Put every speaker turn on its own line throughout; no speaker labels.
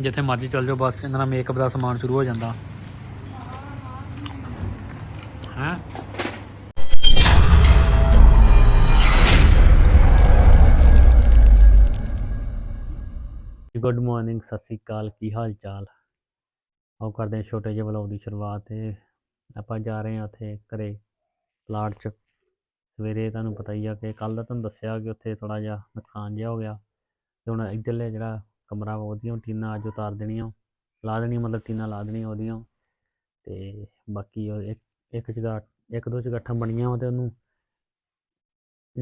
ਜਿੱਥੇ ਮਰਜ਼ੀ ਚੱਲ ਜਾਓ, ਬਸ ਇਹਨਾਂ ਦਾ ਮੇਕਅਪ ਦਾ ਸਮਾਨ ਸ਼ੁਰੂ ਹੋ ਜਾਂਦਾ। ਹਾਂ? ਗੁੱਡ ਮਾਰਨਿੰਗ ਸਤਿ ਸ੍ਰੀ ਅਕਾਲ, ਕੀ ਹਾਲ ਚਾਲ ਆਓ ਕਰਦੇ ਹਾਂ ਛੋਟੇ ਜਿਹੇ ਵਲੌਗ ਦੀ ਸ਼ੁਰੂਆਤ ਤੇ ਆਪਾਂ ਜਾ ਰਹੇ ਹਾਂ ਉੱਥੇ ਘਰੇ ਪਲਾਟ 'ਚ। ਸਵੇਰੇ ਤੁਹਾਨੂੰ ਪਤਾ ਹੀ ਆ ਕਿ ਕੱਲ ਦਾ ਤੁਹਾਨੂੰ ਦੱਸਿਆ ਕਿ ਉੱਥੇ ਥੋੜਾ ਜਿਹਾ ਨੁਕਸਾਨ ਜਿਹਾ ਹੋ ਗਿਆ। ਤੇ ਹੁਣ ਇੱਧਰਲੇ ਜਿਹੜਾ ਕਮਰਾ ਉਹਦੀਆਂ ਟੀਨਾ ਅੱਜ ਉਤਾਰ ਦੇਣੀਆਂ, ਲਾ ਦੇਣੀਆਂ, ਮਤਲਬ ਟੀਨਾਂ ਲਾ ਦੇਣੀਆਂ ਉਹਦੀਆਂ। ਤੇ ਬਾਕੀ ਉਹ ਇੱਕ ਇੱਕ ਜਗ੍ਹਾ, ਇੱਕ ਦੋ ਚਗਾਠਾਂ ਬਣੀਆਂ ਵਾ ਤੇ ਉਹਨੂੰ,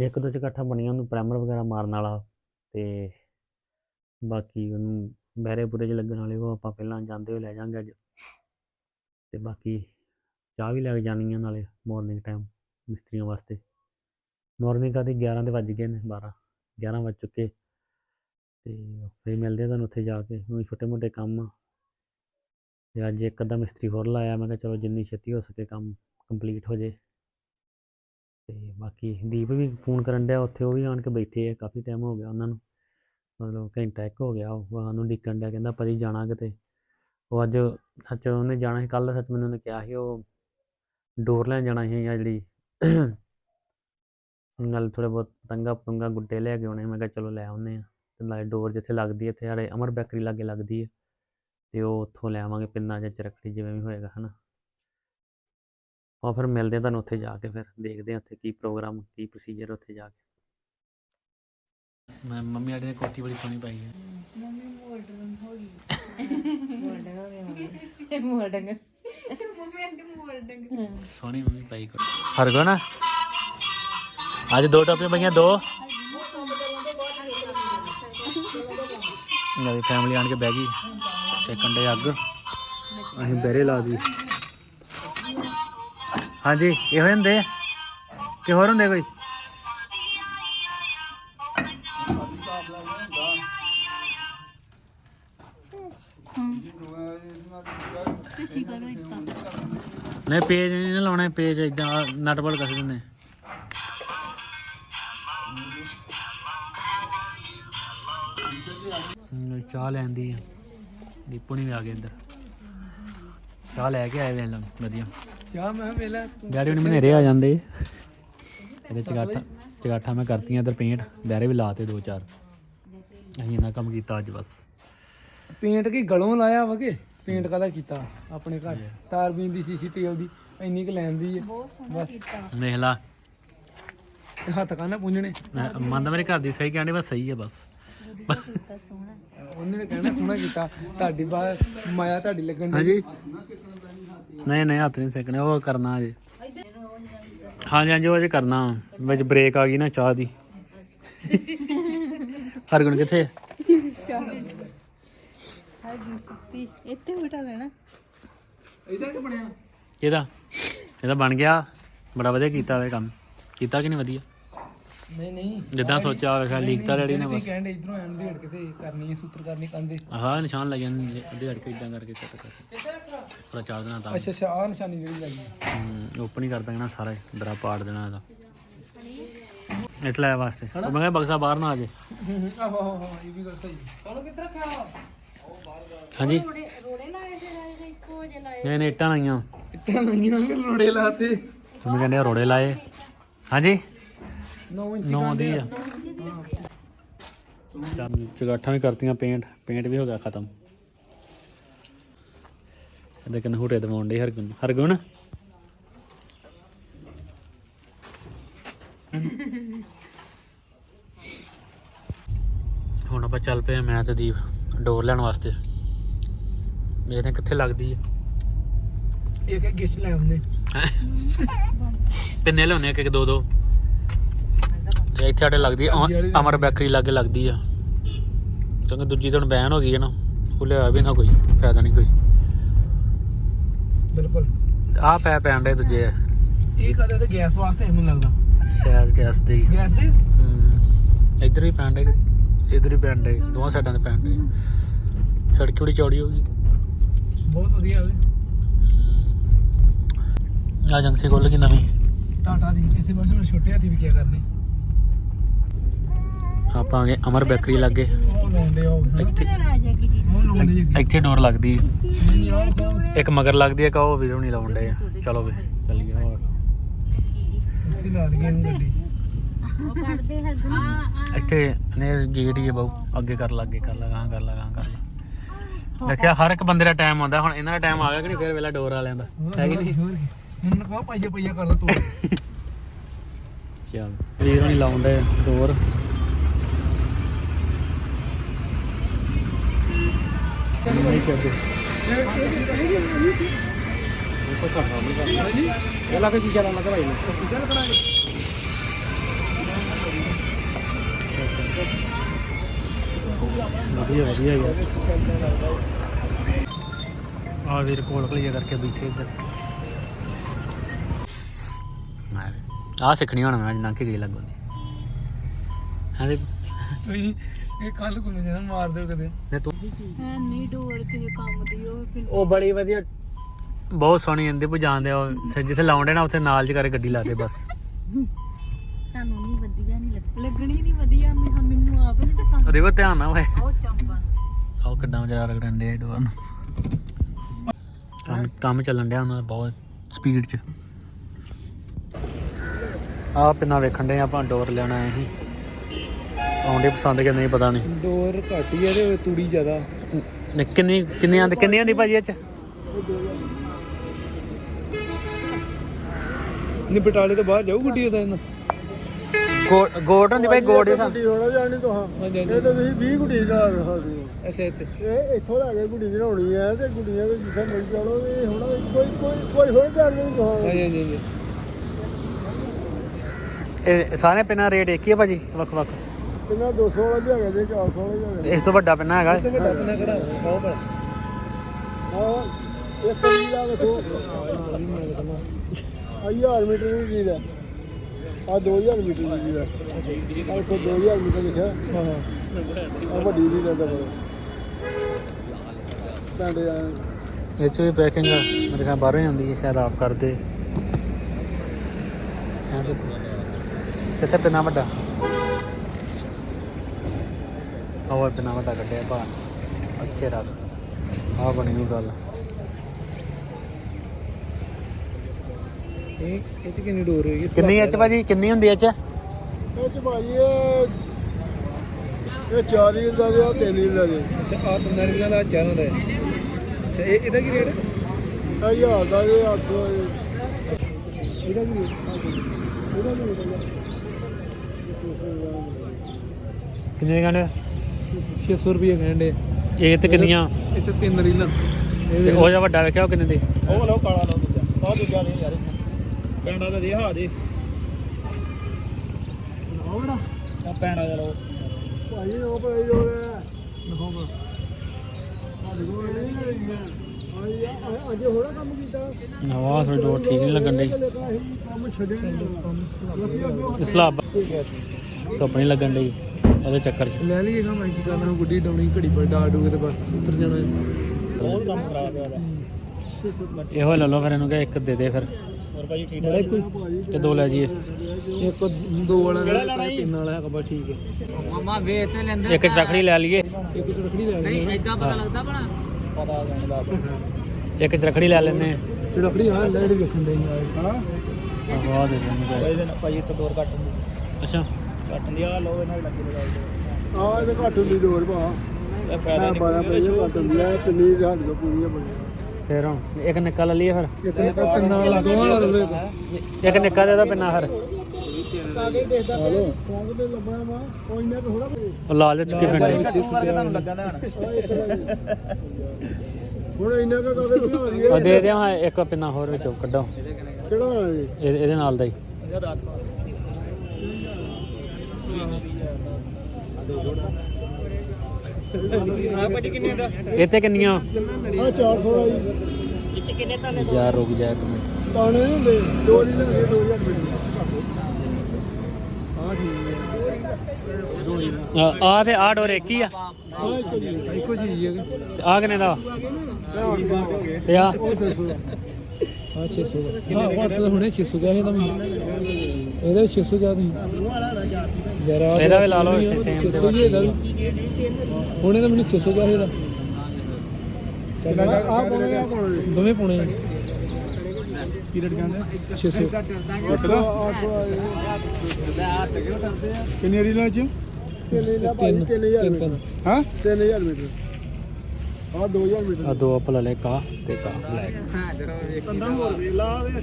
ਇੱਕ ਦੋ ਚਗਾਠਾਂ ਬਣੀਆਂ, ਉਹਨੂੰ ਪ੍ਰਾਈਮਰ ਵਗੈਰਾ ਮਾਰਨ ਵਾਲਾ। ਤੇ ਬਾਕੀ ਉਹਨੂੰ ਬਹਿਰੇ ਬੁਰੇ 'ਚ ਲੱਗਣ ਵਾਲੇ, ਉਹ ਆਪਾਂ ਪਹਿਲਾਂ ਜਾਂਦੇ ਹੋਏ ਲੈ ਜਾਾਂਗੇ ਅੱਜ। ਤੇ ਬਾਕੀ ਚਾਹ ਵੀ ਲੈ ਕੇ ਜਾਣੀ ਆ ਨਾਲੇ ਮਾਰਨਿੰਗ ਟਾਈਮ ਮਿਸਤਰੀਆਂ ਵਾਸਤੇ। ਮਾਰਨਿੰਗ ਕਾ 11 ਦੇ ਵੱਜ ਗਏ ਨੇ 12 11 ਵੱਜ ਚੁੱਕੇ। ਤੇ ਫਿਰ ਮਿਲਦੇ ਆ ਤੁਹਾਨੂੰ ਉੱਥੇ ਜਾ ਕੇ, ਉਹ ਛੋਟੇ ਮੋਟੇ ਕੰਮ। ਆ ਤੇ ਅੱਜ ਇੱਕ ਅੱਧਾ ਮਿਸਤਰੀ ਹੋਰ ਲਾਇਆ, ਮੈਂ ਕਿਹਾ ਚਲੋ ਜਿੰਨੀ ਛੇਤੀ ਹੋ ਸਕੇ ਕੰਮ ਕੰਪਲੀਟ ਹੋ ਜੇ। ਤੇ ਬਾਕੀ ਦੀਪ ਵੀ ਫੋਨ ਕਰਨ ਡਿਆ, ਉੱਥੇ ਉਹ ਵੀ ਆਣ ਕੇ ਬੈਠੇ ਆ, ਕਾਫੀ ਟਾਈਮ ਹੋ ਗਿਆ ਉਹਨਾਂ ਨੂੰ। ਮਤਲਬ ਘੰਟਾ ਇੱਕ ਹੋ ਗਿਆ, ਉਹ ਸਾਨੂੰ ਡਿੱਕਣ ਡਿਆ, ਕਹਿੰਦਾ ਭਾਜੀ ਜਾਣਾ ਕਿਤੇ। ਉਹ ਅੱਜ ਸੱਚ ਉਹਨੇ ਜਾਣਾ ਸੀ, ਕੱਲ੍ਹ ਸੱਚ ਮੈਨੂੰ ਉਹਨੇ ਕਿਹਾ ਸੀ, ਉਹ ਡੋਰ ਲੈਣ ਜਾਣਾ ਸੀ ਆ ਜਿਹੜੀ ਨਾਲ ਥੋੜ੍ਹੇ ਬਹੁਤ ਪਤੰਗਾ ਪਤੰਗਾ ਗੁੱਡੇ ਲੈ ਕੇ ਆਉਣੇ, ਮੈਂ ਕਿਹਾ ਚਲੋ ਲੈ ਆਉਂਦੇ ਆ। ਤੇ ਨਾਲੇ ਡੋਰ ਜਿੱਥੇ ਲੱਗਦੀ ਹੈ ਇੱਥੇ ਸਾਡੇ ਅਮਰ ਬੈਕਰੀ ਲਾਗੇ ਲੱਗਦੀ ਹੈ ਤੇ ਉਹ ਉੱਥੋਂ ਲੈ ਆਵਾਂਗੇ ਪਿੰਨਾ ਜਾਂ ਚਰਖੜੀ ਜਿਵੇਂ ਵੀ ਹੋਏਗਾ ਹਨਾ। ਉਹ ਫਿਰ ਮਿਲਦੇ ਆ ਤੁਹਾਨੂੰ ਉੱਥੇ ਜਾ ਕੇ ਫਿਰ ਦੇਖਦੇ ਆ ਉੱਥੇ ਕੀ ਪ੍ਰੋਗਰਾਮ ਕੀ ਪ੍ਰੋਸੀਜਰ ਉੱਥੇ ਜਾ ਕੇ। ਮੈਂ ਮੰਮੀ ਆੜੀ ਨੇ ਕੋਠੀ ਬੜੀ ਸੋਹਣੀ ਪਾਈ ਹੈ
ਮੰਮੀ ਮਾਡਰਨ ਹੋ ਗਈ। ਮਾਡਰਨ ਹੋ ਗਈ। ਮਾਡਰਨ ਮੰਮੀ ਆਂਟੀ ਮਾਡਰਨ
ਸੋਹਣੀ ਮੰਮੀ ਪਾਈ ਕੋਠੀ। ਹਰਗੁਣ ਅੱਜ ਦੋ ਟੋਪੀਆਂ ਪਈਆਂ ਦੋ। ਨਵੀਂ ਫੈਮਿਲੀ ਆਣ ਕੇ ਬਹਿ ਗਈ। ਸੈਕੰਡ ਡੇ ਅੱਗ। ਅਸੀਂ ਬਹਿਰੇ ਲਾ ਦੀ ਹਾਂਜੀ ਇਹੋ ਹੁੰਦੇ ਆ? ਕਿ ਹੋਰ ਹੁੰਦੇ ਕੋਈ? ਨਹੀਂ ਪੇਜ ਨਹੀਂ ਲਾਉਣੇ ਪੇਜ ਇਦਾਂ ਨਟ ਬੋਲ ਕੱਸ ਦਿੰਦੇ ਚਾਹ ਲੈਂਦੀ ਆ। ਦੀਪੂ ਨਹੀਂ ਆ ਗਏ ਅੰਦਰ। ਚਾਹ ਲੈ ਕੇ ਆਏ ਵੇਖ ਵਧੀਆ।
ਚਾਹ ਮੈਂ ਵੇਲਾ
ਡੈਡੀ ਹੁਣ ਮਨੇਰੇ ਆ ਜਾਂਦੇ। ਇਹਦੇ ਚਗਾਠਾ ਚਗਾਠਾ ਮੈਂ ਕਰਤੀਆਂ ਇਧਰ ਪੇਂਟ। ਬੈਰੇ ਵੀ ਲਾਤੇ ਦੋ ਚਾਰ। ਅਸੀਂ ਇਹਨਾਂ ਕੰਮ ਕੀਤਾ ਅੱਜ ਬਸ।
ਪੇਂਟ ਕੀ ਗਲੋਂ ਲਾਇਆ ਵਾ ਕਿ? ਪੇਂਟ ਕਾਹਦਾ ਕੀਤਾ? ਆਪਣੇ ਘਰ। ਤਾਰਬੀਨ ਦੀ ਸੀਸੀ ਤੇਲ ਦੀ। ਇੰਨੀ ਕੁ ਲੈਂਦੀ ਹੈ ਬਸ।
ਵੇਖ ਲਾ।
ਹੱਥ ਕਾਨਾ ਪੁੰਝਣੇ?
ਮੈਂ ਮੰਨਦਾ ਮੇਰੇ ਘਰ ਦੀ ਸਹੀ ਕਹਿੰਦੇ ਬਸ ਸਹੀ ਹੈ ਬਸ।
ਉਹਨੇ ਤਾਂ ਕਹਿਣਾ ਸੋਹਣਾ ਕੀਤਾ। ਤੁਹਾਡੀ ਬਾਤ ਮਾਇਆ ਤੁਹਾਡੀ ਲੱਗਣ ਦੀ
ਹਾਂਜੀ। ਨਹੀਂ ਨਹੀਂ ਹੱਥ ਨਹੀਂ ਸੇਕਣੇ ਉਹ ਕਰਨਾ ਅਜੇ ਹਾਂਜੀ ਹਾਂਜੀ ਉਹ ਅਜੇ ਕਰਨਾ। ਵਿੱਚ ਬ੍ਰੇਕ ਆ ਗਈ ਨਾ ਚਾਹ ਦੀ। ਹਰਗੁਣ ਕਿੱਥੇ
ਹਾਈ ਸੁੱਤੀ। ਇੱਥੇ ਬਿਠਾ ਲੈਣਾ
ਇਹਦਾ ਕੀ ਬਣਿਆ?
ਇਹਦਾ? ਇਹਦਾ ਬਣ ਗਿਆ। ਬੜਾ ਵਧੀਆ ਕੀਤਾ ਇਹ ਕੰਮ। ਕੀਤਾ ਕਿ ਨਹੀਂ ਵਧੀਆ?
ਨਹੀਂ ਨਹੀਂ।
ਜਿੱਦਾਂ ਸੋਚਿਆ ਹੋਵੇਗਾ ਲੀਕ ਤਾਂ ਰੈਡੀ ਨੇ ਬਸ।
ਕਹਿੰਦੇ ਇਧਰੋਂ ਐਂ ਢੇੜ ਕੇ ਤੇ ਕਰਨੀ ਹੈ ਸੂਤਰ ਕਰਨੀ ਕੰਦੇ
ਆਹ ਨਿਸ਼ਾਨ ਲੱਗ ਜਾਂਦੇ ਅੱਧੇ ਹੜ ਕੇ ਇਦਾਂ ਕਰਕੇ ਕੱਟ ਕਰ। ਪੂਰਾ ਚਾਰ ਦਿਨਾਂ ਤਾਂ
ਅੱਛਾ ਅੱਛਾ ਆਹ ਨਿਸ਼ਾਨੀ ਜਿਹੜੀ ਲੱਗੀ
ਓਪਨ ਹੀ ਕਰ ਦੇਣਾ ਸਾਰਾ ਦਰਾ ਪਾੜ ਦੇਣਾ ਇਹਦਾ। ਇਸ ਲਈ ਵਾਸਤੇ। ਉਹ ਮੈਂ ਕਿਹਾ ਬਕਸਾ ਬਾਹਰ ਨਾ ਆ ਜੇ।
ਆਹੋ ਆਹੋ ਇਹ ਵੀ ਗੱਲ ਸਹੀ ਤੁਹਾਨੂੰ ਕਿੱਥੇ ਰੱਖਿਆ? ਵਾ
ਹਾਂਜੀ।
ਰੋੜੇ ਲਾਏ ਤੇ ਇੱਕੋ ਜੇ ਲਾਏ।
ਨਹੀਂ ਨਹੀਂ ਇੱਟਾਂ ਲਾਈਆਂ।
ਇੱਟਾਂ ਲੰਗੀਆਂ ਕਿ ਲੋੜੇ ਲਾਤੇ।
ਤੁਸੀਂ ਕਹਿੰਦੇ ਰੋੜੇ ਲਾਏ। ਹਾਂਜੀ?
9 ਇੰਚ
ਨੌ ਦੀ ਆ। ਚੱਲ ਚਗਾਠਾਂ ਵੀ ਕਰਤੀਆਂ ਪੇਂਟ ਪੇਂਟ ਵੀ ਹੋ ਗਿਆ ਖਤਮ। ਇਹਦੇ ਕਿੰਨੇ ਹੂਟੇ ਦਵਾਉਣ ਦੇ ਹਰਗੁਣ। ਹਰਗੁਣ? ਹੁਣ ਆਪਾਂ ਚੱਲ ਪਏ ਆ ਮੈਂ ਤੇ ਦੀਪ ਡੋਰ ਲੈਣ ਵਾਸਤੇ। ਮੇਰੇ ਕਿੱਥੇ ਲੱਗਦੀ ਹੈ
ਇੱਕ ਇੱਕ ਗਿੱਚ ਲੈ ਆਉਂਦੇ।
ਪਿੰਨੇ ਲਿਆਉਂਦੇ ਆ ਇੱਕ ਇੱਕ ਦੋ ਦੋ ਤੇ ਇੱਥੇ ਸਾਡੇ ਲੱਗਦੀ ਆ ਅਮ- ਅਮਰ ਬੈਕਰੀ ਲਾਗੇ ਲੱਗਦੀ ਆ। ਕਿਉਂਕਿ ਦੂਜੀ ਤਾਂ ਹੁਣ ਬੈਨ ਹੋ ਗਈ ਹੈ ਨਾ ਉਹ ਲਿਆ ਵੀ ਨਾ ਕੋਈ ਫਾਇਦਾ ਨਹੀਂ ਕੋਈ।
ਬਿਲਕੁਲ।
ਆਹ ਪੈ ਪੈਣ ਦੇ ਦੂਜੇ ਆ।
ਇਹ ਕਦੇ ਤੇ? ਗੈਸ ਵਾਸਤੇ ਮੈਨੂੰ ਲੱਗਦਾ।
ਸੈਸ ਗੈਸ ਦੀ।
ਗੈਸ ਦੇ?
ਹਮ, ਇੱਧਰ ਵੀ ਪੈਣ ਦੇ ਇੱਧਰ ਵੀ ਪੈਣ ਦੇ ਦੋਵਾਂ ਸਾਈਡਾਂ ਤੇ ਪੈਣ ਦੇ ਸੜਕ ਬੜੀ ਚੌੜੀ ਹੋਊਗੀ।
ਬਹੁਤ ਵਧੀਆ ਹੋਵੇ
ਆ ਏਜੰਸੀ ਖੁੱਲ ਗਈ ਨਵੀਂ।
ਟਾਟਾ ਦੀ ਇੱਥੇ ਬਸ ਹੁਣ ਛੋਟੇ ਹਾਥੀ ਵੀ ਕੀ ਕਰਨੇ।
ਆਪਾਂ ਆ ਗਏ ਅਮਰ ਬੈਕਰੀ ਲਾਗੇ। ਇੱਥੇ ਡੋਰ ਲੱਗਦੀ ਇੱਕ ਮਗਰ ਲੱਗਦੀ ਹੈ ਕਿ ਉਹ ਵੀਰੋ ਨਹੀਂ ਲਾਉਣ ਡੇ ਚਲੋ ਵੀ ਚੱਲੀਏ ਹੋਰ।
ਅਸੀਂ ਲਾ ਦਈਏ ਇਹਨੂੰ ਗੱਡੀ
ਇੱਥੇ ਨੇ ਗੇਟ ਹੀ ਬਾਊ ਅੱਗੇ ਕਰ ਲਾ ਅੱਗੇ ਕਰ ਲਾ ਗਾਂ ਕਰ ਲਾ ਗਾਂ ਕਰ ਲਾ। ਦੇਖਿਆ ਹਰ ਇੱਕ ਬੰਦੇ ਦਾ ਟਾਈਮ ਆਉਂਦਾ ਹੁਣ ਇਹਨਾਂ ਦਾ ਟਾਈਮ ਆ ਗਿਆ ਕਿ ਨਹੀਂ ਫਿਰ ਵੇਲਾ ਡੋਰ ਵਾਲਿਆਂ ਦਾ। ਹੈ ਕਿ ਨਹੀਂ?
ਹੁਣ ਕਹਾ ਪਾਈਆ ਪਾਈਆ ਕਰਦਾ ਤੂੰ
ਚੱਲ। ਵੀਰੋ ਨਹੀਂ ਲਾਉਂਦੇ ਡੋਰ। ਨੇ
ਚੱਲ ਕਰਾਂਗੇ
ਵਧੀਆ ਵਧੀਆ ਯਾਰ ਆ ਵੀਰ ਕੋਲ ਕਲੀਆ ਕਰਕੇ ਬੈਠੇ ਇੱਧਰ। ਆ ਸਿੱਖਣੀ ਹੁਣ ਮੈਂ ਅੱਜ ਲੰਘ ਕੇ ਗਈ ਲੱਗੋ ਦੀ ਹਾਂ ਤੇ
ਤੁਸੀਂ ਇਹ ਕੱਲ ਕੋਲ ਜਨਾ ਮਾਰ ਦਿਓ ਕਦੇ।
ਤੇ ਤੂੰ
ਹੈ ਨਹੀਂ ਡੋਰ ਕਿਸੇ ਕੰਮ ਦੀ ਉਹ ਫਿਰ
ਉਹ ਬੜੀ ਵਧੀਆ ਬਹੁਤ ਸੋਹਣੀ ਇੰਦੇ ਭਜਾਉਂਦੇ ਉਹ ਸ- ਜਿੱਥੇ ਲਾਉਂਦੇ ਨਾ ਉੱਥੇ ਨਾਲ ਚ ਕਰਕੇ ਗੱਡੀ ਲਾ ਦੇ ਬਸ।
ਤੁਹਾਨੂੰ ਨਹੀਂ ਵਧੀਆ ਨਹੀਂ ਲੱਗ ਲੱਗਣੀ ਨਹੀਂ ਵਧੀਆ ਮੈਂ ਮੈਨੂੰ ਆਪ ਨਹੀਂ ਪਸੰਦ।
ਉਹ ਦੇਖੋ ਧਿਆਨ ਨਾਲ ਓਏ
ਉਹ ਚੰਪਾ।
ਉਹ ਕਿੱਦਾਂ ਵਿਚਾਰਾ ਰਗੜਨ ਦੇ ਡੋਰ ਨੂੰ। ਕੰਮ ਕੰਮ ਚੱਲਣ ਡਿਆ ਉਹਨਾਂ ਦਾ ਬਹੁਤ ਸਪੀਡ 'ਚ। ਆਹ ਪਿੰਨਾ ਵੇਖਣ ਦੇ ਆਪਾਂ ਡੋਰ ਲੈਣਾ ਆਏ ਸੀ। ਆਉਂਦੇ ਪਸੰਦ ਕਿ ਨਹੀਂ ਪਤਾ ਨਹੀਂ।
ਡੋਰ ਘੱਟ ਹੀ ਆ ਤੇ ਤੂੜੀ ਜ਼ਿਆਦਾ।
ਨੇ ਕਿੰਨੀ ਕਿੰਨੀਆਂ ਦੀ ਕਿੰਨੀਆਂ ਦੀ ਭਾਜੀ ਇਹ ਚ?
ਨਹੀਂ ਬਟਾਲੇ ਤੋਂ ਬਾਹਰ ਜਾਊ ਗੱਡੀ ਉਹਦਾ ਇਹਨਾਂ?
ਗੋ- ਗੋਟ ਹੁੰਦੀ ਭਾਈ ਗੋਟ ਦੇ ਹਿਸਾਬ
ਹੋਣਾ ਜਾਣੀ ਤੋਂ ਹਾਂ
ਹਾਂਜੀ
ਇਹ ਤਾਂ ਤੁਸੀਂ 20 ਗੁੱਡੀ ਦਾ ਸਕਦੇ ਹੋ
ਅੱਛਾ ਇੱਥੇ।
ਇਹ ਇੱਥੋਂ ਲੈ ਕੇ ਗੁੱਡੀ ਚੜਾਉਣੀ ਹੈ ਤੇ ਗੁੱਡੀਆਂ ਦੇ ਜਿੱਥੇ ਮਿਲ ਜਾਣੋ ਇਹ ਹੋਣਾ ਕੋਈ ਕੋਈ ਕੋਈ ਹੋਰ ਧਿਆਨ ਨਹੀਂ ਕਹਾਂਗੇ
ਹਾਂਜੀ ਹਾਂਜੀ ਹਾਂਜੀ
ਇਹ ਸਾਰੇ ਪਿੰਨਾਂ ਰੇਟ ਇੱਕ ਹੀ ਹੈ ਭਾਜੀ ਵੱਖ ਵੱਖ
ਕਿੰਨਾ 200 ਵਾਲਾ ਵੀ ਹੈਗਾ ਜੇ 400 ਵਾਲਾ ਵੀ ਹੈਗਾ।
ਤੇ ਇਸ ਤੋਂ ਵੱਡਾ ਪਿੰਨਾ ਹੈਗਾ।
ਤੇ ਵੱਡਾ ਕਿੰਨਾ ਕਿਹੜਾ ਬਹੁਤ ਬੜਾ
ਹਾਂ ਇਹ ਪੰਜੀ ਦਾ ਵੇਖੋ ਆ 1000 ਮੀਟਰ ਦੀ ਚੀਜ਼ ਹੈ। ਆ 2000 ਮੀਟਰ ਦੀ ਚੀਜ਼ ਹੈ। ਆ ਦੇਖੋ 2000 ਮੀਟਰ ਲਿਖਿਆ
ਹਾਂ।
ਆ ਵੱਡੀ ਦੀ ਪੈਂਦੇ ਆ।
ਇਹ ਚ ਵੀ ਪੈਕਿੰਗ ਮੇਰੇ ਖਿਆਲ ਬਾਹਰੋਂ ਹੀ ਆਉਂਦੀ ਹੈ ਸ਼ਾਇਦ ਆਪ ਕਰਦੇ। ਕਹਿੰਦੇ ਕਿੱਥੇ ਪਿੰਨਾ ਵੱਡਾ? ਆਹ ਪਿੰਨਾ ਵੱਡਾ ਕੱਢਿਆ ਭਾ ਅੱਛੇ ਰੱਖ ਆਹ ਬਣੀ ਉਹ ਗੱਲ।
ਇਹ ਇਹ ਚ ਕਿੰਨੀ ਡੋਰ ਹੋਏਗੀ?
ਕਿੰਨੀ ਐਚ ਭਾਜੀ? ਕਿੰਨੀ ਹੁੰਦੀ ਐਚ
ਇਹ ਚ ਭਾਜੀ ਇਹ ਇਹ 4 ਹੀ ਦਾ ਗਿਆ 3 ਹੀ ਦਾ ਗਿਆ
ਅੱਛਾ ਆ ਤਿੰਨਾਂ ਰੁਪਈਆਂ ਦਾ ਚਾਰਾਂ ਦਾ। ਹੈ। ਅੱਛਾ ਇਹ ਇਹਦਾ ਕੀ ਰੇਟ? ਹੈ
ਇਹ 1000 ਦਾ ਜੇ 800 ਦਾ ਜੇ। ਇਹਦਾ ਵੀ ਇਹਦਾ ਵੀ ਇਹਦਾ
ਕਿੰਨੇ ਦੀ ਕਹਿੰਦੇ
600 ਰੁਪਏ ਕਹਿੰਦੇ।
ਇਹ ਤੇ ਕਿੰਨੀਆਂ?
ਇਹ ਤਾਂ ਤਿੰਨ ਰੀਲਾਂ।
ਤੇ ਉਹ ਜਿਹਾ ਵੱਡਾ ਵੇਖਿਆ ਉਹ ਕਿੰਨੇ ਦੀ?
ਉਹ ਲਓ ਕਾਲਾ ਲਓ ਦੂਜਾ। ਆ ਦੂਜਾ ਨਹੀਂ ਯਾਰ। ਪੈਂਡਾ ਦਾ ਦੇ ਹਾ ਦੇ। ਲਓ ਬੜਾ ਆ ਪੈਂਡਾ ਦਾ ਲਓ। ਭਾਈ ਉਹ ਭਾਈ ਜੋ ਹੈ ਲਖੋਗਾ ਆ ਦੇਖੋ ਇਹ ਨਹੀਂ ਆਈ ਅੱਜ ਹੋਣਾ ਕੰਮ ਕੀਤਾ।
ਆਵਾਜ਼ ਥੋੜੀ ਡੋਰ ਠੀਕ ਨਹੀਂ ਲੱਗਣ ਡਈ।
ਕੰਮ ਛੱਡਣਾ
ਸਲਾਬ। ਧੁੱਪ ਨਹੀਂ ਲੱਗਣ ਡਈ। ਉਹਦੇ ਚੱਕਰ 'ਚ।
ਲੈ ਲਈਏ ਕੰਮ ਕੀ ਕਰਨਾ ਗੁੱਡੀ ਡਾਉਣੀ ਘੜੀ ਪਰ ਡਾ ਡੂਗੇ ਤੇ ਬਸ ਉਤਰ ਜਾਣਾ।
ਬਹੁਤ ਕੰਮ ਖਰਾਬ ਹੋਇਆ ਦਾ
ਇਹੋ ਲੈ ਲਓ ਫਿਰ ਇਹਨੂੰ ਕਿ ਇੱਕ ਦੇ ਦੇ ਫਿਰ।
ਹੋਰ ਭਾਈ ਠੀਕ
ਬੜਾ ਕੋਈ
ਕਿ ਦੋ ਲੈ ਜੀਏ
ਇੱਕ ਦੋ ਵਾਲਾ ਨਾਲ ਤਿੰਨ ਵਾਲਾ ਹੈਗਾ ਬਸ ਠੀਕ ਹੈ।
ਮਾਮਾ ਵੇਚ ਤੇ ਲੈਂਦੇ
ਇੱਕ ਚਰਖੜੀ ਲੈ ਲਈਏ।
ਇੱਕ ਚ ਰੱਖੜੀ ਲੈ ਲਈ
ਐਦਾਂ ਪਤਾ ਲੱਗਦਾ ਬਣਾ
ਪਤਾ ਜਾਣ ਦਾ
ਇੱਕ ਚਰਖੜੀ ਲੈ ਲੈਨੇ ਆ
ਤੇ ਰੱਖੜੀ ਹਾਂ ਲੈੜ ਵੇਖਣ ਦੇ ਹਾਂ
ਆ ਦੇ ਦੇ
ਭਾਈ ਦੇ ਭਾਈ ਇੱਕ ਡੋਰ ਕੱਟ ਹੁੰਦੀ
ਅੱਛਾ।
ਕੱਟ ਲਿਆ ਲਓ ਇਹਨਾਂ ਲੱਗੇ ਲਗਾਓ ਆ ਇਹਦੇ ਘੱਟ ਹੁੰਦੀ ਡੋਰ ਭਾ। ਇਹ ਫਾਇਦਾ ਨਹੀਂ 12 ਪੈਸੇ ਘੱਟ ਹੁੰਦੀ ਆ ਪਿੰਨੀ ਦਿਹਾੜੀ ਤੋਂ ਪੂਰੀਆਂ ਬਣੀ
ਫਿਰ ਹੁਣ ਇੱਕ ਨਿੱਕਾ ਲੈ ਲਈਏ ਫਿਰ।
ਇੱਕ ਨੇ ਤਿੰਨ ਵਾਲਾ ਦੋ ਵਾਲਾ ਲੈ ਲਓ
ਇੱਕ ਨਿੱਕਾ ਦੇ ਦਾ ਪਿੰਨਾ ਫਿਰ
ਕਾਗੇ ਦੇਖਦਾ ਹਲੋ ਕਾਗੇ ਤੇ ਲੱਭਣਾ ਵਾ ਕੋਈ ਨਾ ਥੋੜਾ
ਉਹ ਲਾਲ ਜਿਹੇ ਚੁੱਕੇ ਫਿਰਦੇ
ਤੁਹਾਨੂੰ ਲੱਗਾ ਨਾ ਹੁਣ। ਇੰਨਾ ਕਾ ਕਾਗੇ ਬਣਾ ਦਈਏ
ਆ ਦੇ ਦੇ ਹਾਂ ਇੱਕ ਪਿੰਨਾ ਹੋਰ ਵਿੱਚੋਂ ਕੱਢੋ।
ਕਿਹੜਾ ਹੈ ਇਹ?
ਇਹ- ਇਹਦੇ ਨਾਲ ਦਾ ਹੀ।
ਇਹਦਾ 10 ਪਾ
ਆ ਭਾਜੀ ਕਿੰਨੇ ਦਾ
ਇਹ ਤੇ ਕਿੰਨੀਆਂ
ਆ 400 ਆ ਜੀ
ਯਾਰ ਰੁਕ ਜਾ ਇੱਕ ਮਿੰਟ।
ਪਾਣੇ ਨਹੀਂ ਹੁੰਦੇ ਦੋ ਹੀ ਲੈਣੇ 2000 ਰੁਪਏ।
ਆ ਠੀਕ
ਆ ਤੇ ਆਹ ਡੋਰ ਇੱਕ ਹੀ ਆ।
ਆ ਇੱਕ ਜੀ
ਇੱਕੋ ਹੈ
ਤੇ ਆਹ ਕਿੰਨੇ ਦਾ? ਵਾ?
ਇਹ 800 ਹੋ। ਗਏ
ਤੇ ਆ
ਉਹ 600
ਹਾਂ 600 ਦਾ। ਹਾਂ ਵਾਟ ਦਾ ਹੁਣੇ 600 ਕਿਹਾ ਇਹਦਾ ਇਹਦਾ ਵੀ 600 ਕਿਹਾ ਤੁਸੀਂ ਯਾਰ
ਇਹਦਾ ਵੀ ਲਾ ਲਓ ਇਸੇ same ਤੇ
600 ਹੀ ਇਹਦਾ ਵੀ। ਹੁਣ ਇਹਦਾ ਮੈਨੂੰ 600 ਕਿਹਾ ਇਹਦਾ।
ਆ
ਦੋਵੇਂ ਪੁਣੇ
ਕੀ ਰੇਟ ਕਹਿੰਦੇ?
600
ਕਿੰਨੀ ਰੀਲਾਂ ਚ
ਤਿੰਨ ਤਿੰਨ ਤਿੰਨ
ਹਾਂ? 3000 ਮੀਟਰ। ਆ 2000 ਮੀਟਰ।
ਆ ਦੋ ਆਪਲ ਲੈ ਕਾ ਤੇ ਕਾ ਬਲੈਕ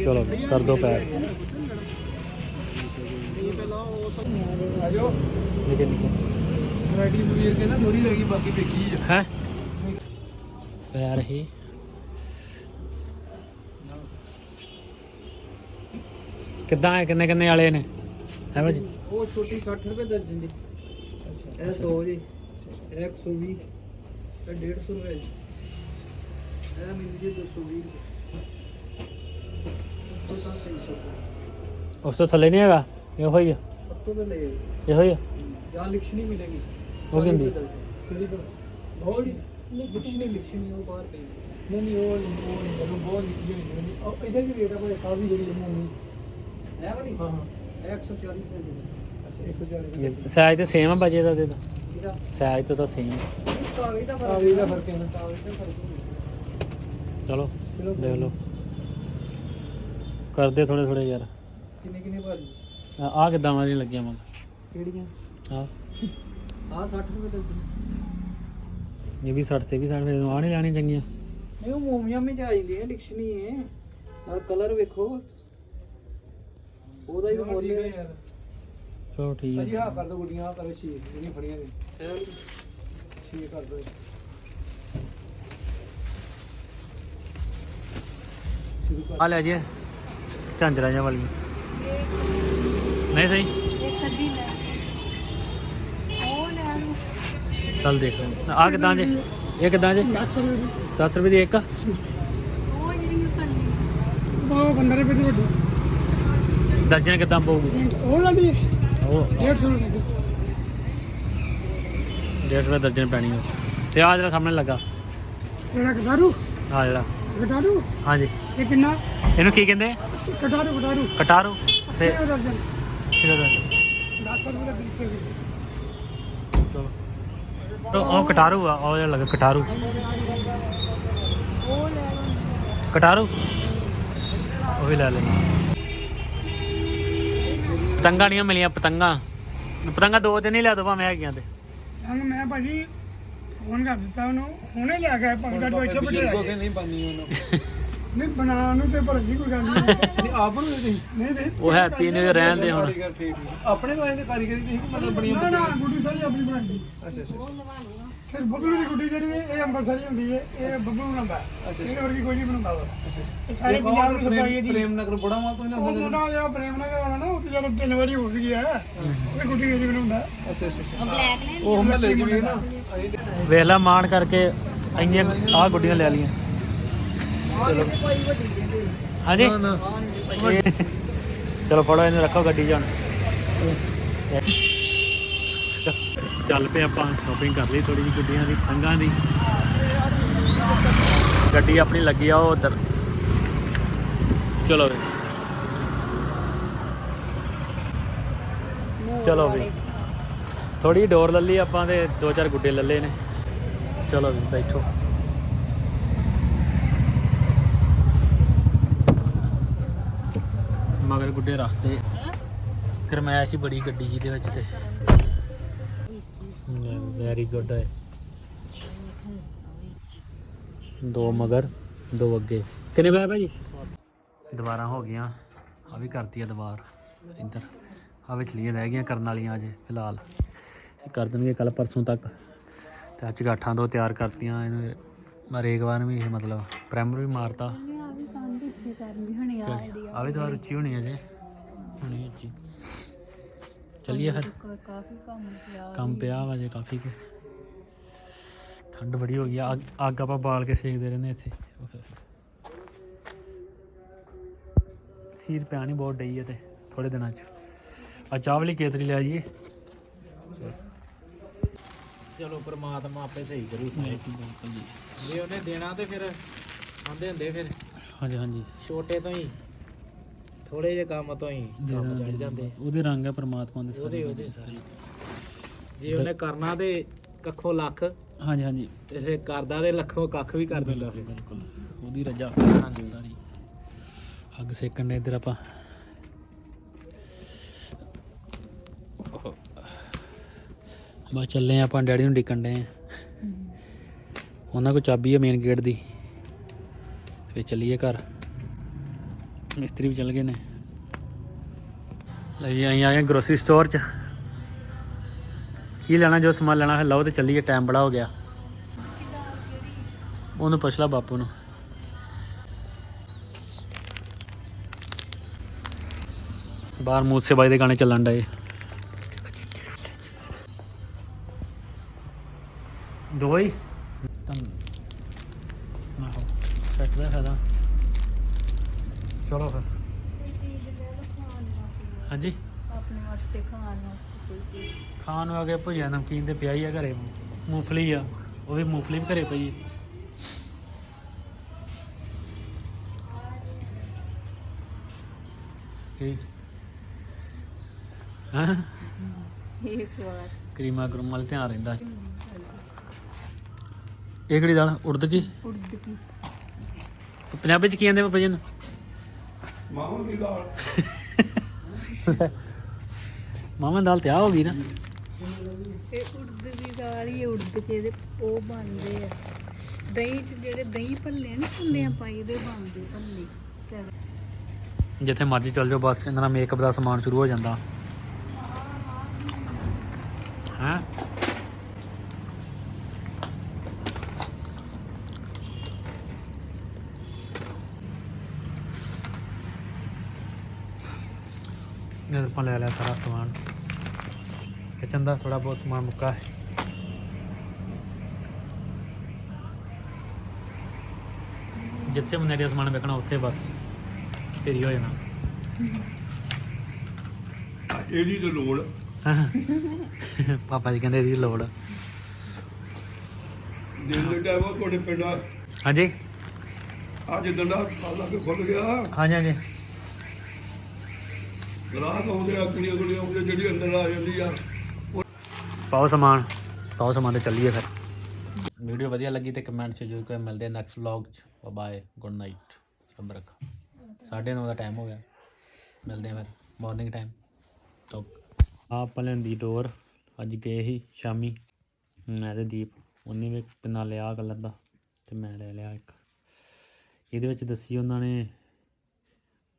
ਚਲੋ ਕਰ ਦੋ ਪੈਕ। ਨਿਕੇ ਨਿਕੇ
ਵੈਰਾਈਟੀ ਵੀਰ ਕੇ ਨਾ ਥੋੜੀ ਰਹਿ ਗਈ ਬਾਕੀ ਵੇਖੀ ਆ
ਹੈ ਪੈਰ ਹੀ ਕਿੱਦਾਂ ਹੈ ਕਿੰਨੇ ਕਿੰਨੇ ਵਾਲੇ ਨੇ? ਹੈ ਭਾਜੀ?
ਉਹ ਛੋਟੀ 60 ਰੁਪਏ ਦਰਜਨ ਦੀ। ਅੱਛਾ ਇਹ 100 ਜੀ। ਇਹ 120 ਇਹ 150 ਰੁਪਏ ਇਹ ਮਿਲ ਜੇ 220 ਰੁਪਏ। ਤਾਂ 300
ਉਸ ਤੋਂ ਥੱਲੇ ਨਹੀਂ ਹੈਗਾ? ਇਹੋ ਹੀ ਆ।
ਸਭ ਤੋਂ ਪਹਿਲੇ
ਇਹੋ ਹੀ ਆ।
ਜਾਂ ਲਿਖਣੀ ਮਿਲੇਗੀ।
ਉਹ ਕਿੰਦੀ
ਪਰ ਬਹੁਤ ਲਿਖਣੀ ਉਹ ਬਾਹਰ ਪਈ। ਨਹੀਂ ਨਹੀਂ ਉਹ ਉਹ ਨਹੀਂ ਜਦੋਂ ਬਹੁਤ ਲਿਖੀ ਹੋਈ ਨਹੀਂ ਉਹ ਇਹਦਾ ਕੀ ਰੇਟ ਆ ਭਾਈ ਕਾਫੀ ਜਿਹੜੀ ਜਮੂਨੀ ਹੈ ਵਾਲੀ? ਹਾਂ ਹਾਂ। ਇਹ 140 ਰੁਪਏ ਦੀ ਅੱਛਾ 140
ਸਾਈਜ਼ ਤੇ ਸੇਮ ਆ ਬਜੇ ਦਾ ਤੇ
ਇਹਦਾ?
ਸਾਈਜ਼ ਤੇ ਤਾਂ ਸੇਮ
ਕਾਗਜ਼ ਦਾ ਫ਼ਰਕ ਕਾਗਜ਼ ਦਾ ਫ਼ਰਕ ਹੈ ਨਾ ਕਾਗਜ਼ ਦਾ ਫ਼ਰਕ ਹੈ।
ਚਲੋ
ਚਲੋ।
ਦੇਖ ਲਓ। ਕਰਦੇ ਥੋੜੇ ਥੋੜੇ ਯਾਰ।
ਕਿੰਨੇ ਕਿੰਨੇ ਭਾਜੀ
ਆ ਆਹ ਕਿੱਦਾਂ ਵਾਲੀ ਲੱਗੀਆਂ ਮਗ
ਕਿਹੜੀਆਂ?
ਆ।
ਆ 60 ਰੁਪਏ ਤੱਕ
ਇਹ ਵੀ 60 ਤੇ ਵੀ 60 ਫਿਰ ਆ ਨਹੀਂ ਲੈਣੀ ਚੰਗੀਆਂ।
ਨਹੀਂ ਉਹ ਮੋਮੀਆਂ ਵਿੱਚ ਆ ਜਾਂਦੀਆਂ ਲਿਖਣੀ ਹੈ ਨਾਲ ਕਲਰ ਵੇਖੋ। ਉਹਦਾ ਹੀ ਮੁੱਲ ਹੈ। ਯਾਰ।
ਚਲੋ ਠੀਕ ਹੈ
ਹਾਂ ਕਰ ਦੋ ਗੁੱਡੀਆਂ ਆਹ ਕਰੋ ਛੇ ਜਿਹੜੀਆਂ ਫੜੀਆਂ ਨੇ। ਛੇ ਕਰ ਦੋ। ਸ਼ੁਰੂ ਕਰ
ਆ ਲੈ ਜੀ ਝਾਂਜਰਾਂ ਜਿਹਾ ਵਾਲੀ ਨਹੀਂ ਸਹੀ।
ਇੱਕ ਅੱਧੀ ਲੈ ਉਹ ਲੈ ਲਓ
ਚੱਲ ਦੇਖ ਲੈਂਦੇ ਆ ਕਿੱਦਾਂ ਜੇ? ਇਹ ਕਿੱਦਾਂ ਜੇ? 10 ਰੁਪਏ ਦੀ। ਇੱਕ?
ਉਹ ਜਿਹੜੀ ਮੈਂ ਕੱਲੀ
ਉਹ 15 ਰੁਪਏ ਦੀ ਵੱਡੀ।
ਦਰਜਨ ਕਿੱਦਾਂ ਪਊਗੀ?
ਉਹ ਲਾਦੀ
ਉਹ।
150 ਰੁਪਏ
150 ਰੁਪਏ ਦਰਜਨ ਪੈਣੀ ਉਹ ਤੇ ਆ ਜਿਹੜਾ ਸਾਹਮਣੇ ਲੱਗਾ।
ਜਿਹੜਾ ਕਟਾਰੂ।
ਆ ਜਿਹੜਾ।
ਕਟਾਰੂ?
ਹਾਂਜੀ।
ਇਹ ਕਿੰਨਾ?
ਇਹਨੂੰ ਕੀ ਕਹਿੰਦੇ?
ਕਟਾਰੂ ਕਟਾਰੂ।
ਕਟਾਰੂ। ਤੇ
ਦਰਜਨ। 10 ਰੁਪਏ ਦਾ ਬਿਲ
ਚਲੋ। ਉਹ- ਉਹ ਕਟਾਰੂ ਆ ਉਹ ਜਿਹੜਾ ਲੱਗਾ ਕਟਾਰੂ।
ਲੈ
ਕਟਾਰੂ? ਉਹ ਵੀ ਲੈ ਲੈ ਪਤੰਗਾਂ ਨਹੀਂ ਮਿਲੀਆਂ ਪਤੰਗਾਂ। ਪਤੰਗਾਂ ਦੋ ਤੇ ਨਹੀਂ ਲਿਆ ਦੋ ਭਾਵੇਂ ਹੈਗੀਆਂ ਤੇ।
ਸਾਨੂੰ ਮੈਂ ਭਾਜੀ ਫੋਨ ਕਰ ਦਿੱਤਾ ਉਹਨੂੰ। ਫੋਨੇ ਲਿਆ ਕੇ ਪੰਗਾ ਤੋਂ ਇੱਥੇ ਬਟੇ ਨਹੀਂ ਪਾਣੀ ਉਹਨੂੰ। ਨਹੀਂ ਬਣਾਉਣ ਨੂੰ ਤੇ ਪਰ ਨਹੀਂ ਕੋਈ ਗੱਲ ਨਹੀਂ। ਨਹੀਂ ਆਪ ਨੂੰ ਨਹੀਂ ਨਹੀਂ ਨਹੀਂ।
ਉਹ ਹੈਪੀ ਨੇ ਰਹਿਣ ਦੇ ਹੁਣ।
ਠੀਕ ਠੀਕ ਆਪਣੇ ਵਾਲੇ ਦੇ ਕਾਰੀਗਰੀ ਨਹੀਂ ਮਤਲਬ ਬਣੀਆਂ ਨਾ ਨਾ ਗੁੱਡੀ ਸਾਰੀ ਆਪਣੀ ਬਣਾਈ ਅੱਛਾ ਅੱਛਾ ਫਿਰ ਬੱਬਲੂ ਦੀ ਗੁੱਡੀ ਜਿਹੜੀ ਹੈ ਇਹ ਅੰਬਰਸਰੀ ਹੁੰਦੀ ਹੈ ਇਹ ਬੱਬਲੂ ਬਣਾਉਂਦਾ। ਇਹਦੇ ਵਰਗੀ ਕੋਈ ਨਹੀਂ ਬਣਾਉਂਦਾ ਉਹ। ਇਹ ਸਾਰੇ ਪੰਜਾਬ ਨੂੰ ਸਪਾਈ ਦੀ ਪ੍ਰੇਮ ਨਗਰ ਬੜਾ ਮਾ ਕੋਈ ਨਾ ਉਹ ਮੁੰਡਾ ਜਿਹੜਾ ਪ੍ਰੇਮ ਨਗਰ ਵਾਲਾ ਨਾ ਉਹ ਤੇ ਜਦੋਂ ਤਿੰਨ ਵਾਰੀ ਹੋ ਗਈ ਹੈ ਉਹ ਗੁੱਡੀ ਜਿਹੜੀ ਬਣਾਉਂਦਾ। ਅੱਛਾ ਅੱਛਾ
ਬਲੈਕ ਲੈ
ਉਹ ਮਹੱਲੇ ਚ ਵੀ ਨਾ।
ਵੇਖ ਲੈ ਮਾਣ ਕਰਕੇ ਇੰਨੀਆਂ ਆਹ ਗੁੱਡੀਆਂ ਲੈ ਚਲੋ ਹਾਂਜੀ। ਚਲੋ ਫੜੋ ਇਹਨੂੰ ਰੱਖੋ ਗੱਡੀ 'ਚ ਹੁਣ। ਚੱਲ ਪਏ ਆਪਾਂ ਸ਼ਾਪਿੰਗ ਕਰ ਲਈ ਥੋੜੀ ਜਿਹੀ ਗੁੱਡੀਆਂ ਦੀ ਪਤੰਗਾਂ ਦੀ। ਗੱਡੀ ਆਪਣੀ ਲੱਗੀ ਆ ਉਹ ਉਧਰ। ਚਲੋ ਵੀ ਚਲੋ ਵੀ। ਥੋੜੀ ਡੋਰ ਲੱਲੀ ਆਪਾਂ ਤੇ ਦੋ ਚਾਰ ਗੁੱਡੇ ਲੱਲੇ ਨੇ। ਚਲੋ ਵੀ ਬੈਠੋ। ਮਗਰ ਗੁੱਡੇ ਰੱਖਤੇ। ਗਰਮੈਸ਼ ਹੀ ਬੜੀ ਗੱਡੀ ਜੀ ਦੇ ਵਿੱਚ ਤੇ। ਵੈਰੀ ਗੁੱਡ ਹੈ। ਦੋ ਮਗਰ ਦੋ ਅੱਗੇ। ਕਿੰਨੇ ਪਏ ਭਾਜੀ? ਦੁਬਾਰਾ ਹੋ ਗਈਆਂ। ਆ ਵੀ ਕਰਤੀ ਆ ਦੁਬਾਰ ਇੱਧਰ। ਆ ਵਿਚਲੀਆਂ ਰਹਿ ਗਈਆਂ ਕਰਨ ਵਾਲੀਆਂ ਅਜੇ ਫਿਲਹਾਲ। ਇਹ ਕਰ ਦੇਣਗੇ ਕੱਲ ਪਰਸੋਂ ਤੱਕ। ਤੇ ਅੱਜ ਗਾਠਾਂ ਦੋ ਤਿਆਰ ਕਰਤੀਆਂ ਇਹਨੂੰ ਮਰੇਕ ਵਾਰ ਵੀ ਇਹ ਮਤਲਬ ਪ੍ਰਾਈਮਰ ਵੀ ਮਾਰਤਾ।
ਆ ਵੀ ਕੰਧ ਇੱਥੇ ਕਰਨੀ ਹਣੀ ਆ
ਆ ਵੀ ਦੁਬਾਰਾ ਉੱਚੀ ਹੋਣੀ ਅਜੇ ਹੁਣੀ ਉੱਚੀ ਚੱਲੀਏ ਫਿਰ।
ਕਾਫੀ ਕੰਮ ਪਿਆ
ਕੰਮ ਪਿਆ ਵਾ ਜੇ ਕਾਫੀ ਕੁ। ਠੰਡ ਬੜੀ ਹੋ ਗਈ ਆ। ਅੱਗ- ਆਪਾਂ ਬਾਲ ਕੇ ਸੇਕਦੇ ਰਹਿੰਦੇ ਇੱਥੇ। ਸੀਤ ਪਿਆ ਨਹੀਂ ਬਹੁਤ ਡਈ ਹੈ ਤੇ ਥੋੜੇ ਦਿਨਾਂ ਚ। ਆ ਚਾਹ ਵਾਲੀ ਕੇਤਰੀ ਲੈ ਆਈਏ।
ਚਲੋ ਪ੍ਰਮਾਤਮਾ ਆਪੇ ਸਹੀ ਕਰੂ ਜੇ ਉਹਨੇ ਦੇਣਾ ਤੇ ਫਿਰ ਆਂਦੇ ਹੁੰਦੇ ਫਿਰ।
ਹਾਂਜੀ ਹਾਂਜੀ।
ਛੋਟੇ ਤੋਂ ਹੀ। ਥੋੜੇ ਜਿਹੇ ਕੰਮ ਤੋਂ ਹੀ ਕੰਮ ਚੜ ਜਾਂਦੇ
ਉਹਦੇ ਰੰਗ ਹੈ ਪ੍ਰਮਾਤਮਾ ਦੇ ਸਾਰੇ
ਉਹਦੇ ਉਹਦੇ ਸਾਰੇ। ਜੇ ਉਹਨੇ ਕਰਨਾ ਤੇ ਕੱਖੋਂ ਲੱਖ।
ਹਾਂਜੀ ਹਾਂਜੀ।
ਤੇ ਫਿਰ ਕਰਦਾ ਤੇ ਲੱਖੋਂ ਕੱਖ ਵੀ ਕਰ ਦਿੰਦਾ ਫਿਰ।
ਬਿਲਕੁਲ ਉਹਦੀ ਰਜਾ।
ਹਾਂਜੀ।
ਸਾਰੀ। ਅੱਗ ਸੇਕਣ ਦੇ ਇੱਧਰ ਆਪਾਂ। ਬਸ ਚੱਲੇ ਆਪਾਂ ਡੈਡੀ ਨੂੰ ਡਿੱਕਣ ਦੇ ਉਹਨਾਂ ਕੋਲ ਚਾਬੀ ਹੈ ਮੇਨ ਗੇਟ ਦੀ। ਫੇਰ ਚੱਲੀਏ ਘਰ। ਮਿਸਤਰੀ ਵੀ ਚੱਲ ਗਏ ਨੇ। ਲੈ ਜੀ ਆ ਗਏ ਗਰੋਸਰੀ ਸਟੋਰ 'ਚ। ਕੀ ਲੈਣਾ, ਜੋ ਸਮਾਨ ਲੈਣਾ ਹੈ ਲਓ ਤੇ ਚੱਲੀਏ ਟਾਈਮ ਬੜਾ ਹੋ ਗਿਆ। ਉਹਨੂੰ ਪੁੱਛ ਲਾ ਬਾਪੂ ਨੂੰ। ਬਾਹਰ ਮੂਸੇ ਬਾਈ ਦੇ ਗਾਣੇ ਚੱਲਣ ਡਏ। ਦੋ ਤਾਂ ਆਹੋ ਸੈੱਟ ਦਾ ਫਾਇਦਾ। ਚਲੋ ਫਿਰ। ਹਾਂਜੀ?
ਆਪਣੇ ਵਾਸਤੇ ਖਾਣ ਵਾਸਤੇ ਕੋਈ ਚੀਜ਼।
ਖਾਣ ਨੂੰ ਆ ਕੇ ਭੁਜਿਆ ਨਮਕੀਨ ਤੇ ਪਿਆ ਹੀ ਆ ਘਰੇ। ਮੂੰਗਫਲੀ ਆ ਉਹ ਵੀ ਮੂੰਗਫਲੀ ਵੀ ਘਰੇ ਪਈ। ਹੈ ਕੀ? ਹਾਂ?
ਇਹ ਸਵਾਦ।
ਕਰੀਮਾ ਕਰੂਮਲ ਧਿਆਨ ਰਹਿੰਦਾ। ਇਹ ਕਿਹੜੀ ਦਾਲ? ਉੜਦ ਕੀ?
ਉੜਦ ਕੀ।
ਪੰਜਾਬੀ ਚ ਕੀ ਕਹਿੰਦੇ ਪਾਪਾ ਜੀ ਨੂੰ?
ਦੀ ਦਾਲ
ਮਾਮਾ ਦਾਲ ਤੇ ਆ ਹੋ ਗਈ ਨਾ?
ਇਹ ਉੜਦ ਦੀ ਦਾਲ ਹੀ ਉੜਦ ਕੇ ਦੇ ਉਹ ਬਣਦੇ ਆ। ਦਹੀਂ ਚ ਜਿਹੜੇ ਦਹੀਂ ਭੱਲੇ ਹੁੰਦੇ ਆ ਪਾਈ ਦੇ ਬਣਦੇ ਭੱਲੇ।
ਜਿੱਥੇ ਮਰਜ਼ੀ ਚੱਲ ਜਾਓ ਬਸ ਇਹਨਾਂ ਦਾ ਮੇਕਅਪ ਦਾ ਸਮਾਨ ਸ਼ੁਰੂ ਹੋ ਜਾਂਦਾ। ਹਾਂ? ਇਹ ਆਪਾਂ ਲੈ ਲਿਆ ਸਾਰਾ ਸਮਾਨ। ਕਿਚਨ ਦਾ ਥੋੜਾ ਬਹੁਤ ਸਮਾਨ ਮੁੱਕਾ ਹੈ। ਜਿੱਥੇ ਮਨੇਰੀਆ ਸਮਾਨ ਵੇਖਣਾ ਉੱਥੇ ਬਸ ਢੇਰੀ ਹੋ ਜਾਣਾ।
ਇਹਦੀ ਤਾਂ ਲੋੜ।
ਪਾਪਾ ਜੀ ਕਹਿੰਦੇ ਇਹਦੀ ਲੋੜ।
ਦਿਨ ਦੇ ਟਾਈਮ ਤੁਹਾਡੇ ਪਿੰਡ।
ਹਾਂਜੀ।
ਅੱਜ ਦੰਦਾ ਸਾਲਾ ਕੇ ਖੁੱਲ ਗਿਆ।
ਹਾਂਜੀ ਹਾਂਜੀ।
ਗ੍ਰਾਹਕ ਆਉਂਦੇ ਆ ਕੁੜੀਆਂ ਕੁੜੀਆਂ ਆਉਂਦੇ ਜਿਹੜੀ ਅੰਦਰ ਆ ਜਾਂਦੀ ਆ।
ਪਾਓ ਸਮਾਨ। ਪਾਓ ਸਮਾਨ ਤੇ ਚੱਲੀਏ ਫਿਰ। ਵੀਡੀਓ ਵਧੀਆ ਲੱਗੀ ਤੇ ਕਮੈਂਟ 'ਚ ਜ਼ਰੂਰ ਕਰਿਓ। ਮਿਲਦੇ ਨੈਕਸਟ ਵਲੌਗ 'ਚ। ਬਾਏ ਗੁੱਡ ਨਾਈਟ ਰੱਬ ਰੱਖਾ। 9:30 ਦਾ ਟਾਈਮ ਹੋ ਗਿਆ। ਮਿਲਦੇ ਆ ਫਿਰ। ਮਾਰਨਿੰਗ ਟਾਈਮ ਤੋਂ ਆਪਾਂ ਲੈਂਦੀ ਡੋਰ। ਅੱਜ ਗਏ ਸੀ ਸ਼ਾਮੀ। ਮੈਂ ਤੇ ਦੀਪ। ਉਹਨੇ ਵੀ ਇੱਕ ਨਾਲ ਲਿਆ ਕਲਰ ਦਾ ਤੇ ਮੈਂ ਲੈ ਲਿਆ ਇੱਕ। ਇਹਦੇ ਵਿੱਚ ਦੱਸੀ ਉਹਨਾਂ ਨੇ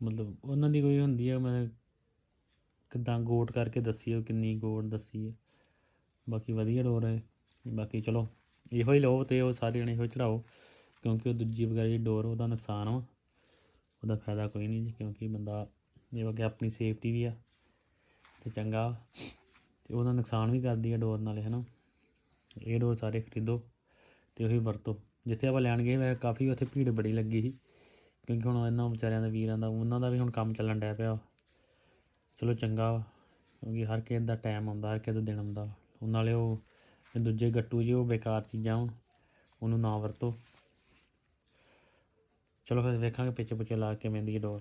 ਮਤਲਬ ਉਹਨਾਂ ਦੀ ਕੋਈ ਹੁੰਦੀ ਹੈ ਮਤਲਬ ਕਿੱਦਾਂ ਗੋਟ ਕਰਕੇ ਦੱਸੀ ਹੈ ਕਿੰਨੀ ਗੋਟ ਦੱਸੀ ਹੈ ਬਾਕੀ ਵਧੀਆ ਡੋਰ ਹੈ ਬਾਕੀ ਚਲੋ, ਇਹੋ ਹੀ ਲਓ ਤੇ ਉਹ ਸਾਰੇ ਜਣੇ ਇਹੋ ਹੀ ਚੜਾਓ, ਕਿਉਂਕਿ ਉਹ ਦੂਜੀ ਵਗੈਰਾ ਜਿਹੜੀ ਡੋਰ, ਉਹਦਾ ਨੁਕਸਾਨ ਵਾ। ਉਹਦਾ ਫਾਇਦਾ ਕੋਈ ਨਹੀਂ ਜੀ, ਕਿਉਂਕਿ ਬੰਦਾ, ਇਹ ਵਗੇ ਆਪਣੀ ਸੇਫਟੀ ਵੀ ਆ, ਤੇ ਚੰਗਾ ਤੇ ਉਹਦਾ ਨੁਕਸਾਨ ਵੀ ਕਰਦੀ ਆ ਡੋਰ ਨਾਲੇ, ਹਨਾ। ਇਹ ਡੋਰ ਸਾਰੇ ਖਰੀਦੋ ਤੇ ਉਹੀ ਵਰਤੋ। ਜਿੱਥੇ ਆਪਾਂ ਲੈਣ ਗਏ, ਵੈਸੇ ਕਾਫੀ ਉੱਥੇ ਭੀੜ ਬੜੀ ਲੱਗੀ ਸੀ, ਕਿਉਂਕਿ ਹੁਣ ਇਹਨਾਂ ਵਿਚਾਰਿਆਂ ਦਾ ਵੀਰਾਂ ਦਾ, ਉਹਨਾਂ ਦਾ ਵੀ ਹੁਣ ਕੰਮ ਚੱਲਣ ਡਿਆ ਪਿਆ ਚਲੋ ਚੰਗਾ ਵਾ, ਕਿਉਂਕਿ ਹਰ ਕਿਸੇ ਦਾ ਟਾਈਮ ਆਉਂਦਾ, ਹਰ ਕਿਸੇ ਦਾ ਦਿਨ ਆਉਂਦਾ। ਉਹ ਨਾਲੇ ਉਹ ਦੂਜੇ ਗੱਟੂ ਜੀ, ਉਹ ਬੇਕਾਰ ਚੀਜ਼ਾਂ ਵਾ ਉਹਨੂੰ ਨਾ ਵਰਤੋ। ਚਲੋ ਫਿਰ ਵੇਖਾਂਗੇ ਪਿੱਛੇ ਪਿੱਛੇ ਲਾ ਕੇ ਮਹਿੰਦੀ ਡੋਰ।